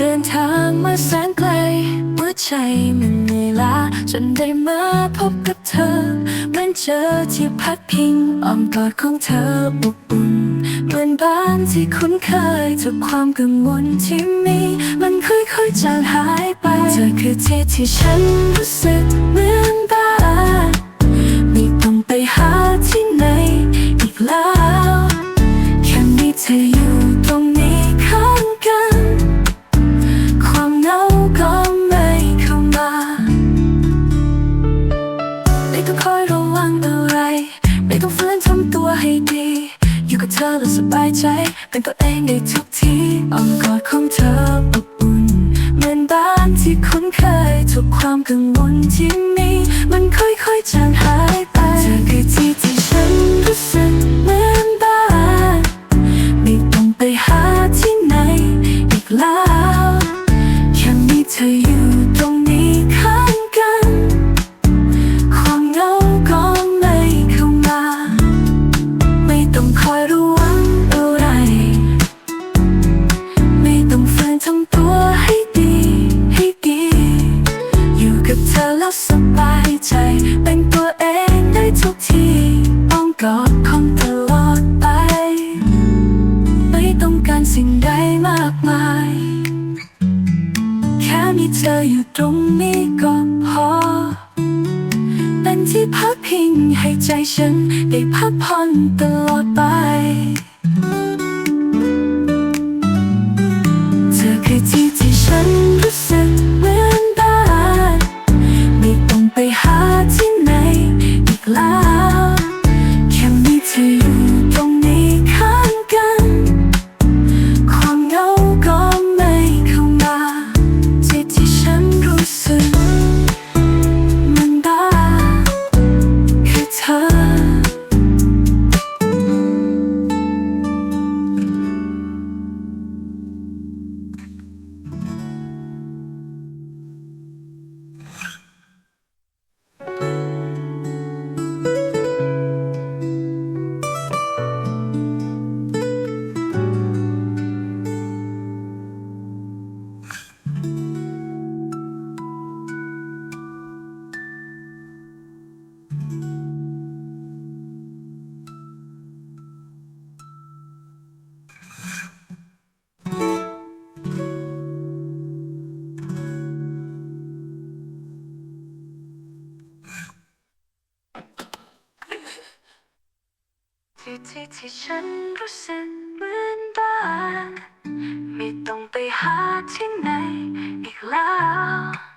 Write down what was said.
เดินทางมาแสนไกลเมื่อใจมันเหนื่อยล้าจนได้มาพบกับเธอเหมือนเจอที่พัดพิงอ้อมกอดของเธออบอุ่นเหมือนบ้านที่คุ้นเคยทุกความกังวลที่มี มันค่อยๆจางหายไปเธอคือที่ที่ฉันรู้สึกเหมือน เธอและสบายใจ เป็นตัวเองได้ทุกทีอ้อมกอดของเธอ แล้วสบายใจ เป็นตัวเองได้ทุกทีอ้อมกอดคนตลอดไป ไม่ต้องการสิ่งใดมากมาย แค่มีเธออยู่ตรงนี้ก็พอ เป็นที่พักพิงให้ใจฉัน ได้พักผ่อนตลอดไป ที่ที่ที่ฉันรู้สึกเหมือนบ้านไม่ต้องไปหาที่ไหนอีกแล้ว